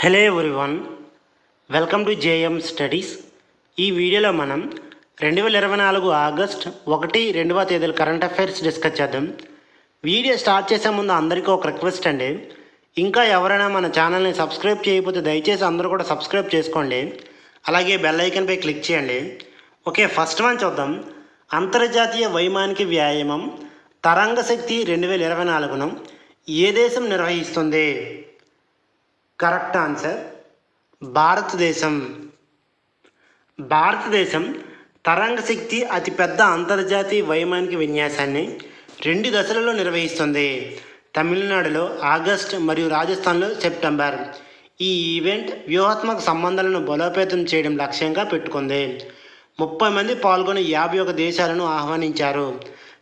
Hello everyone welcome to JM studies ఈ వీడియోలో మనం రెండు వేల ఇరవై నాలుగు ఆగస్ట్ ఒకటి రెండవ తేదీల కరెంట్ అఫైర్స్ డిస్కస్ చేద్దాం. వీడియో స్టార్ట్ చేసే ముందు అందరికీ ఒక రిక్వెస్ట్ అండి. ఇంకా ఎవరైనా మన ఛానల్ని సబ్స్క్రైబ్ చేయకపోతే దయచేసి అందరూ కూడా సబ్స్క్రైబ్ చేసుకోండి. అలాగే బెల్ ఐకన్పై క్లిక్ చేయండి. ఓకే ఫస్ట్ వన్ చూద్దాం. అంతర్జాతీయ వైమానిక వ్యాయామం తరంగ శక్తి రెండు వేల ఇరవై నాలుగును ఏ దేశం నిర్వహిస్తుంది? Correct answer. భారతదేశం. భారతదేశం తరంగ శక్తి అతిపెద్ద అంతర్జాతీయ వైమానిక విన్యాసాన్ని రెండు దశలలో నిర్వహిస్తుంది. తమిళనాడులో ఆగస్ట్ మరియు రాజస్థాన్లో సెప్టెంబర్. ఈ ఈవెంట్ వ్యూహాత్మక సంబంధాలను బలోపేతం చేయడం లక్ష్యంగా పెట్టుకుంది. ముప్పై మంది పాల్గొని యాభై ఒక దేశాలను ఆహ్వానించారు.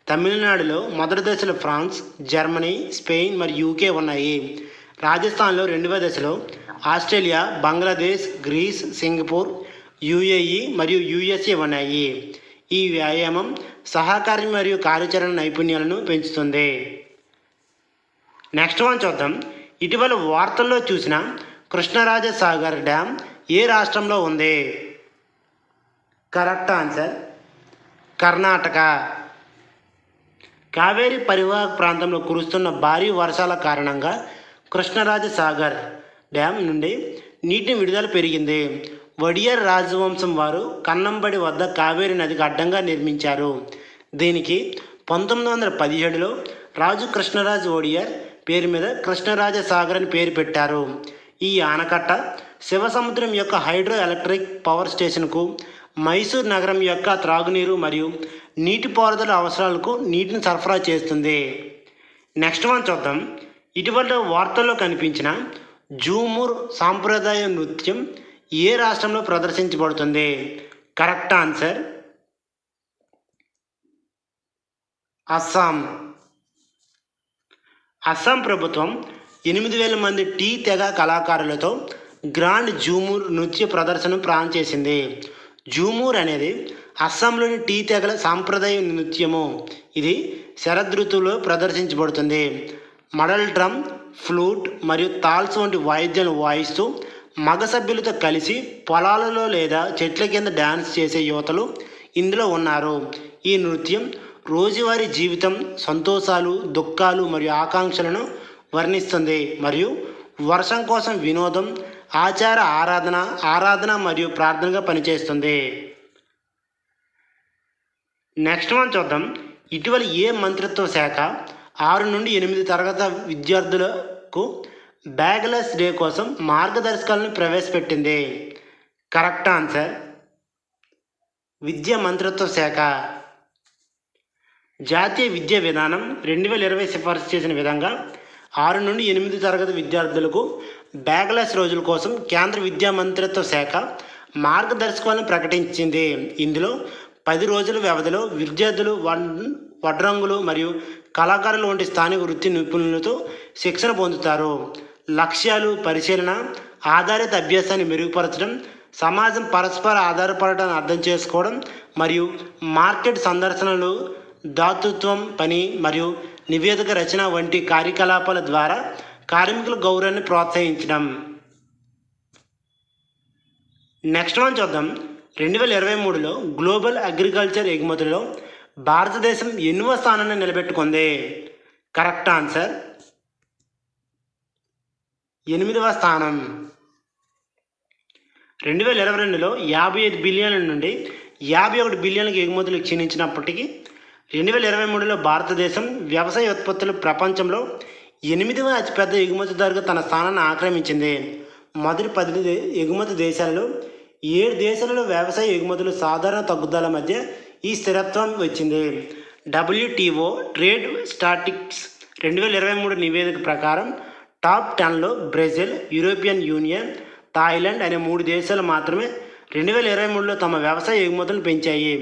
తమిళనాడులో మొదటి దశలో ఫ్రాన్స్ జర్మనీ స్పెయిన్ మరియు యూకే ఉన్నాయి. రాజస్థాన్లో రెండవ దశలో Australia Bangladesh Greece Singapore UAE మరియు యుఎస్ఏ ఉన్నాయి. ఈ వ్యాయామం సహకారం మరియు కార్యాచరణ నైపుణ్యాలను పెంచుతుంది. నెక్స్ట్ వన్ చూద్దాం. ఇటీవల వార్తల్లో చూసిన కృష్ణరాజ సాగర్ డ్యామ్ ఏ రాష్ట్రంలో ఉంది? Correct answer Karnataka. కావేరీ పరివాహక ప్రాంతంలో కురుస్తున్న భారీ వర్షాల కారణంగా కృష్ణరాజ సాగర్ డ్యామ్ నుండి నీటిని విడుదల పెరిగింది. వడియర్ రాజవంశం వారు కన్నంబడి వద్ద కావేరీ నదికి అడ్డంగా నిర్మించారు. దీనికి పంతొమ్మిది వందల పదిహేడులో రాజు కృష్ణరాజు ఒడియర్ పేరు మీద కృష్ణరాజ సాగర్ అని పేరు పెట్టారు. ఈ ఆనకట్ట శివసముద్రం యొక్క హైడ్రో ఎలక్ట్రిక్ పవర్ స్టేషన్కు మైసూర్ నగరం యొక్క త్రాగునీరు మరియు నీటిపారుదల అవసరాలకు నీటిని సరఫరా చేస్తుంది. నెక్స్ట్ వన్ చూద్దాం. ఇటీవల వార్తల్లో కనిపించిన జూమూర్ సాంప్రదాయ నృత్యం ఏ రాష్ట్రంలో ప్రదర్శించబడుతుంది? Correct answer Assam. అస్సాం ప్రభుత్వం ఎనిమిది వేల మంది టీ తెగ కళాకారులతో గ్రాండ్ జూమూర్ నృత్య ప్రదర్శన ప్లాన్ చేసింది. జూమూర్ అనేది అస్సాంలోని టీ తెగల సాంప్రదాయ నృత్యము. ఇది శరదృతువులో ప్రదర్శించబడుతుంది. మడల్ డ్రమ్ ఫ్లూట్ మరియు తాల్స్ వంటి వాయిద్యాలు వాయిస్తూ మగ సభ్యులతో కలిసి పొలాలలో లేదా చెట్ల కింద డ్యాన్స్ చేసే యువతలు ఇందులో ఉన్నారు. ఈ నృత్యం రోజువారీ జీవితం సంతోషాలు దుఃఖాలు మరియు ఆకాంక్షలను వర్ణిస్తుంది మరియు వర్షం కోసం వినోదం ఆచార ఆరాధన ఆరాధన మరియు ప్రార్థనగా పనిచేస్తుంది. నెక్స్ట్ మనం చూద్దాం. ఇటీవల ఏ మంత్రిత్వ శాఖ ఆరు నుండి ఎనిమిది తరగతి విద్యార్థులకు బ్యాగ్లెస్ డే కోసం మార్గదర్శకాలను ప్రవేశపెట్టింది. Correct answer. విద్యా మంత్రిత్వ శాఖ. జాతీయ విద్యా విధానం రెండు వేల ఇరవై సిఫార్సు చేసిన విధంగా ఆరు నుండి ఎనిమిది తరగతి విద్యార్థులకు బ్యాగ్లెస్ రోజుల కోసం కేంద్ర విద్యా మంత్రిత్వ శాఖ మార్గదర్శకాలను ప్రకటించింది. ఇందులో పది రోజుల వ్యవధిలో విద్యార్థులు వన్ వడ్రంగులు మరియు కళాకారులు వంటి స్థానిక వృత్తి నిపుణులతో శిక్షణ పొందుతారు. లక్ష్యాలు పరిశీలన ఆధారిత అభ్యాసాన్ని మెరుగుపరచడం సమాజం పరస్పర ఆధారపడటాన్ని అర్థం చేసుకోవడం మరియు మార్కెట్ సందర్శనలు దాతృత్వం పని మరియు నివేదిక రచన వంటి కార్యకలాపాల ద్వారా కార్మికుల గౌరవాన్ని ప్రోత్సహించడం. నెక్స్ట్ మనం చూద్దాం. రెండు వేల ఇరవై మూడులో గ్లోబల్ అగ్రికల్చర్ ఎగుమతుల్లో భారతదేశం ఎన్నవ స్థానాన్ని నిలబెట్టుకుంది. Correct answer. ఎనిమిదవ స్థానం. రెండు వేల ఇరవై రెండులో యాభై ఐదు బిలియన్ల నుండి యాభై ఒకటి బిలియన్లకు ఎగుమతులు క్షీణించినప్పటికీ రెండు వేల ఇరవై మూడులో భారతదేశం వ్యవసాయ ఉత్పత్తులు ప్రపంచంలో ఎనిమిదవ అతిపెద్ద ఎగుమతిదారుగా తన స్థానాన్ని ఆక్రమించింది. మొదటి పది ఎగుమతి దేశాలలో ఏడు దేశాలలో వ్యవసాయ ఎగుమతులు సాధారణ తగ్గుదల మధ్య ఈ స్థిరత్వం వచ్చింది. డబ్ల్యూటీఓ ట్రేడ్ స్టాటిక్స్ రెండు వేల ఇరవై మూడు నివేదిక ప్రకారం టాప్ టెన్లో బ్రెజిల్ యూరోపియన్ యూనియన్ థాయిలాండ్ అనే మూడు దేశాలు మాత్రమే రెండు వేల ఇరవై మూడులో తమ వ్యవసాయ ఎగుమతులను పెంచాయి.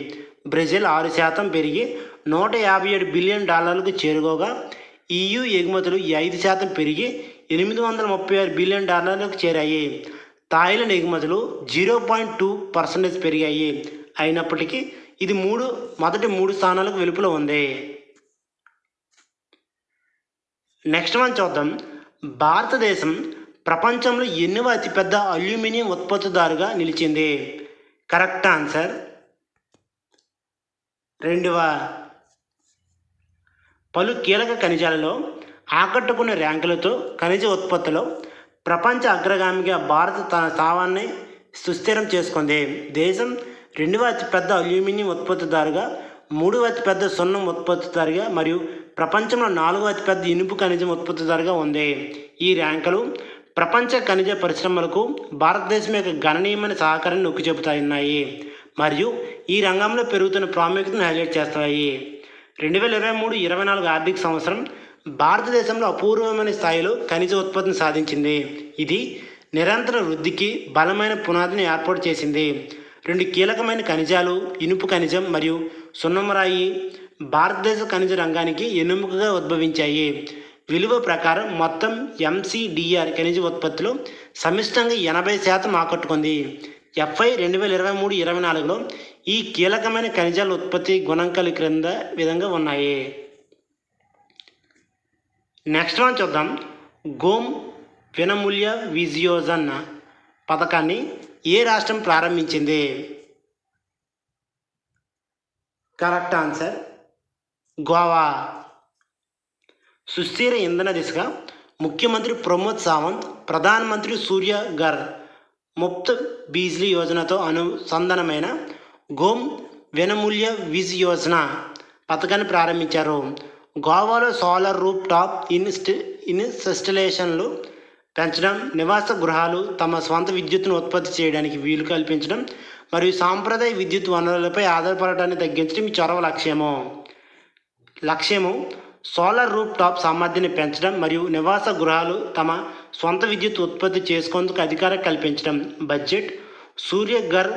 బ్రెజిల్ ఆరు శాతం పెరిగి నూట యాభై ఏడు బిలియన్ డాలర్లకు చేరుకోగా ఈయూ ఎగుమతులు ఐదు శాతం పెరిగి ఎనిమిది వందల ముప్పై ఆరు బిలియన్ డాలర్లకు చేరాయి. థాయిలాండ్ ఎగుమతులు జీరో పాయింట్ టూ పర్సెంటేజ్ పెరిగాయి. అయినప్పటికీ ఇది మూడు మొదటి మూడు స్థానాలకు వెలుపులో ఉంది. నెక్స్ట్ మనం చూద్దాం. భారతదేశం ప్రపంచంలో ఎన్నో అతిపెద్ద అల్యూమినియం ఉత్పత్తిదారుగా నిలిచింది. కరెక్ట్ ఆన్సర్ రెండవ పలు కీలక ఖనిజాలలో ఆకట్టుకునే ర్యాంకులతో ఖనిజ ఉత్పత్తిలో ప్రపంచ అగ్రగామిగా భారత తన స్థావాన్ని సుస్థిరం చేసుకుంది. దేశం రెండవ అతిపెద్ద అల్యూమినియం ఉత్పత్తిదారుగా మూడవ అతిపెద్ద సున్నం ఉత్పత్తిదారుగా మరియు ప్రపంచంలో నాలుగవ అతిపెద్ద ఇనుపు ఖనిజం ఉత్పత్తిదారుగా ఉంది. ఈ ర్యాంకులు ప్రపంచ ఖనిజ పరిశ్రమలకు భారతదేశం యొక్క గణనీయమైన సహకారాన్ని నొక్కి చెబుతాయి మరియు ఈ రంగంలో పెరుగుతున్న ప్రాముఖ్యతను హైలైట్ చేస్తాయి. రెండు వేల ఇరవై మూడు ఇరవై నాలుగు ఆర్థిక సంవత్సరం భారతదేశంలో అపూర్వమైన స్థాయిలో ఖనిజ ఉత్పత్తిని సాధించింది. ఇది నిరంతర వృద్ధికి బలమైన పునాదిని ఏర్పాటు చేసింది. రెండు కీలకమైన ఖనిజాలు ఇనుపు ఖనిజం మరియు సున్నమరాయి భారతదేశ ఖనిజ రంగానికి ఎనుముకగా ఉద్భవించాయి. విలువ ప్రకారం మొత్తం ఎంసీడిఆర్ ఖనిజ ఉత్పత్తిలో సమిష్టంగా ఎనభై శాతం ఆకట్టుకుంది. ఎఫ్ఐ రెండు వేల ఇరవై మూడు ఇరవై నాలుగులో ఈ కీలకమైన ఖనిజాల ఉత్పత్తి గుణాంకాలు క్రింద విధంగా ఉన్నాయి. నెక్స్ట్ మనం చూద్దాం. గోమ్ వినమూల్య విజియోజన్ పథకాన్ని ఏ రాష్ట్రం ప్రారంభించింది? Correct answer Goa. సుస్థిర ఇంధన దిశగా ముఖ్యమంత్రి ప్రమోద్ సావంత్ ప్రధానమంత్రి సూర్య గర్ ముఫ్త్ బీజ్లీ యోజనతో అనుసంధానమైన గోమ్ వెనమూల్య విజ్ యోజన పథకాన్ని ప్రారంభించారు. గోవాలో సోలార్ రూప్ టాప్ ఇన్స్ట్ ఇన్స్టలేషన్లు పెంచడం నివాస గృహాలు తమ స్వంత విద్యుత్తును ఉత్పత్తి చేయడానికి వీలు కల్పించడం మరియు సాంప్రదాయ విద్యుత్ వనరులపై ఆధారపడటాన్ని తగ్గించడం ఈ చొరవ లక్ష్యము. లక్ష్యము సోలార్ రూప్ టాప్ సామర్థ్యాన్ని పెంచడం మరియు నివాస గృహాలు తమ సొంత విద్యుత్ ఉత్పత్తి చేసుకుందుకు అధికారం కల్పించడం. బడ్జెట్ సూర్య గర్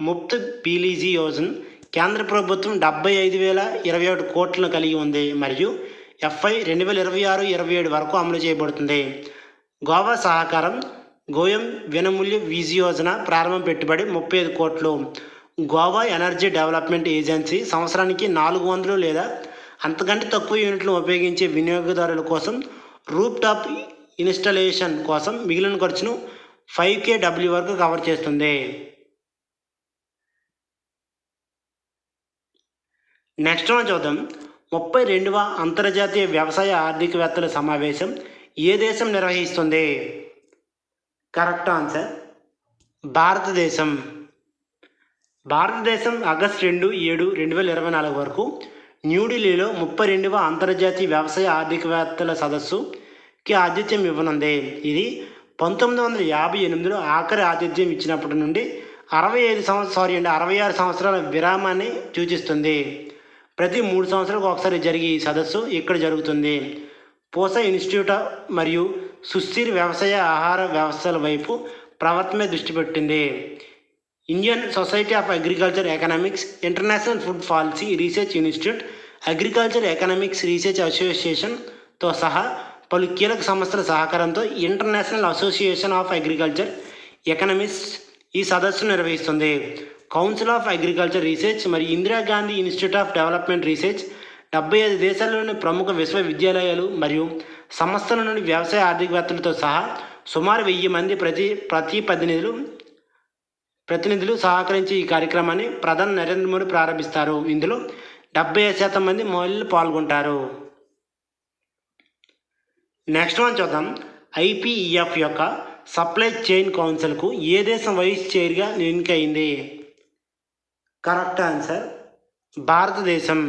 ముఫ్త్ పీలీజీ యోజన కేంద్ర ప్రభుత్వం డెబ్బై ఐదు వేల ఇరవై ఒకటి కోట్లను కలిగి ఉంది మరియు ఎఫ్ఐ రెండు వేల ఇరవై ఆరు ఇరవై ఏడు వరకు అమలు చేయబడుతుంది. గోవా సహకారం గోయం వినమూల్య వీజీ యోజన ప్రారంభ పెట్టుబడి ముప్పై ఐదు కోట్లు. గోవా ఎనర్జీ డెవలప్మెంట్ ఏజెన్సీ సంవత్సరానికి నాలుగు వందలు లేదా అంతకంటే తక్కువ యూనిట్లు ఉపయోగించే వినియోగదారుల కోసం రూప్ టాప్ ఇన్స్టలేషన్ కోసం మిగిలిన ఖర్చును ఫైవ్ కే డబ్ల్యూ వరకు కవర్ చేస్తుంది. నెక్స్ట్ వన్ చూద్దాం. ముప్పై రెండవ అంతర్జాతీయ వ్యవసాయ ఆర్థికవేత్తల సమావేశం ఏ దేశం నిర్వహిస్తుంది? Correct answer. భారతదేశం. భారతదేశం ఆగస్ట్ రెండు ఏడు రెండు వేల ఇరవై నాలుగు వరకు న్యూఢిల్లీలో ముప్పై రెండవ అంతర్జాతీయ వ్యవసాయ ఆర్థికవేత్తల సదస్సుకి ఆతిథ్యం ఇవ్వనుంది. ఇది పంతొమ్మిది వందల యాభై ఎనిమిదిలో ఆఖరి ఆతిథ్యం ఇచ్చినప్పటి నుండి అరవై ఐదు సంవత్సరం సారీ అండి అరవై ఆరు సంవత్సరాల విరామాన్ని సూచిస్తుంది. ప్రతి మూడు సంవత్సరాలకు ఒకసారి జరిగే ఈ సదస్సు ఇక్కడ జరుగుతుంది. పూస ఇన్స్టిట్యూట్ మరియు సుస్థిర వ్యవసాయ ఆహార వ్యవస్థల వైపు ప్రవర్తమే దృష్టి పెట్టింది. Indian society of agriculture economics international food policy research institute agriculture economics research అసోసియేషన్తో సహా పలు కీలక సంస్థల సహకారంతో international association of agriculture economics ఈ సదస్సును నిర్వహిస్తుంది. కౌన్సిల్ ఆఫ్ అగ్రికల్చర్ రీసెర్చ్ మరియు Indira Gandhi institute of development research డెబ్బై ఐదు దేశాల్లోని ప్రముఖ విశ్వవిద్యాలయాలు మరియు సంస్థల నుండి వ్యవసాయ ఆర్థికవేత్తలతో సహా సుమారు వెయ్యి మంది ప్రతి ప్రతి ప్రతినిధులు ప్రతినిధులు సహకరించి ఈ కార్యక్రమాన్ని ప్రధాని నరేంద్ర మోడీ ప్రారంభిస్తారు. ఇందులో డెబ్బై ఐదు శాతం మంది మహిళలు పాల్గొంటారు. నెక్స్ట్ వన్ చూద్దాం. ఐపీఈఎఫ్ యొక్క సప్లై చైన్ కౌన్సిల్కు ఏ దేశం వైస్ చైర్గా ఎన్నికైంది? కరెక్ట్ ఆన్సర్ భారతదేశం.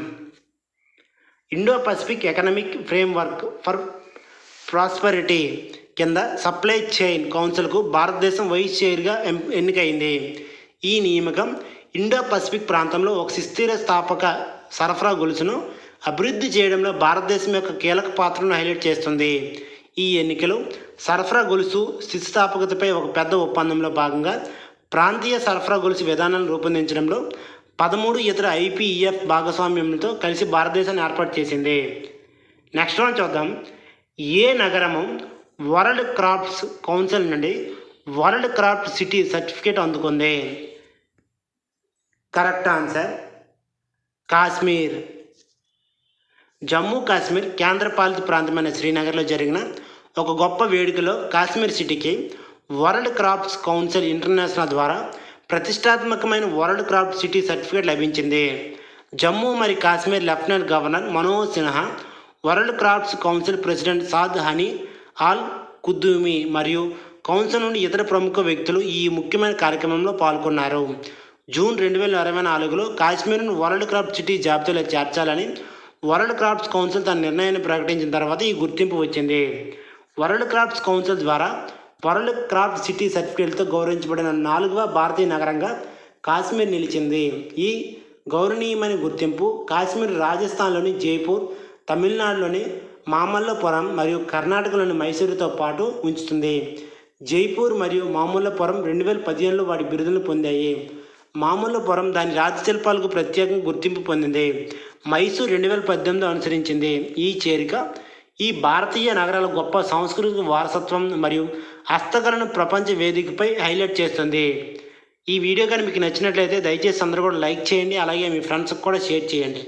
Indo Pacific Economic Framework for Prosperity కింద సప్లై చైన్ కౌన్సిల్కు భారతదేశం వైస్ చైర్గా ఎన్నికైంది. ఈ నియామకం ఇండో పసిఫిక్ ప్రాంతంలో ఒక సుస్థిర స్థాపక సరఫరా గొలుసును అభివృద్ధి చేయడంలో భారతదేశం యొక్క కీలక పాత్రను హైలైట్ చేస్తుంది. ఈ ఎన్నికలు సరఫరా గొలుసు స్థితిస్థాపకతపై ఒక పెద్ద ఒప్పందంలో భాగంగా ప్రాంతీయ సరఫరా గొలుసు విధానాలను రూపొందించడంలో పదమూడు ఇతర ఐపీఎఫ్ భాగస్వామ్యంతో కలిసి భారతదేశాన్ని ఏర్పాటు చేసింది. నెక్స్ట్ వన్ చూద్దాం. ఏ నగరము వరల్డ్ క్రాఫ్ట్స్ కౌన్సిల్ నుండి వరల్డ్ క్రాఫ్ట్ సిటీ సర్టిఫికేట్ అందుకుంది? Correct answer Kashmir. Jammu Kashmir కేంద్రపాలిత ప్రాంతమైన శ్రీనగర్లో జరిగిన ఒక గొప్ప వేడుకలో కాశ్మీర్ సిటీకి వరల్డ్ క్రాఫ్ట్స్ కౌన్సిల్ ఇంటర్నేషనల్ ద్వారా ప్రతిష్టాత్మకమైన వరల్డ్ క్రాఫ్ట్ సిటీ సర్టిఫికేట్ లభించింది. జమ్మూ మరియు Kashmir lieutenant governor Manoj Sinha World Crafts Council president Saad Hany Al Qaddoumi మరియు కౌన్సిల్ నుండి ఇతర ప్రముఖ వ్యక్తులు ఈ ముఖ్యమైన కార్యక్రమంలో పాల్గొన్నారు. జూన్ రెండు వేల ఇరవై నాలుగులో కాశ్మీర్ను వరల్డ్ క్రాఫ్ట్ సిటీ జాబితాలో చేర్చాలని వరల్డ్ క్రాఫ్ట్స్ కౌన్సిల్ తన నిర్ణయాన్ని ప్రకటించిన తర్వాత ఈ గుర్తింపు వచ్చింది. వరల్డ్ క్రాఫ్ట్స్ కౌన్సిల్ ద్వారా వరల్డ్ క్రాఫ్ట్ సిటీ సర్టిఫికేట్తో గౌరవించబడిన నాలుగవ భారతీయ నగరంగా కాశ్మీర్ నిలిచింది. ఈ గౌరవనీయమైన గుర్తింపు కాశ్మీర్ రాజస్థాన్లోని జైపూర్ తమిళనాడులోని మామల్లపురం మరియు కర్ణాటకలోని మైసూరుతో పాటు ఉంచుతుంది. జైపూర్ మరియు మామల్లపురం రెండు వేల పదిహేనులో వాటి బిరుదులు పొందాయి. మామల్లపురం దాని రాజశిల్పాలకు ప్రత్యేకంగా గుర్తింపు పొందింది. మైసూర్ రెండు వేల పద్దెనిమిది అనుసరించింది. ఈ చేరిక ఈ భారతీయ నగరాల గొప్ప సాంస్కృతిక వారసత్వం మరియు హస్తకళను ప్రపంచ వేదికపై హైలైట్ చేస్తుంది. ఈ వీడియో కానీ మీకు నచ్చినట్లయితే దయచేసి అందరూ కూడా లైక్ చేయండి. అలాగే మీ ఫ్రెండ్స్కి కూడా షేర్ చేయండి.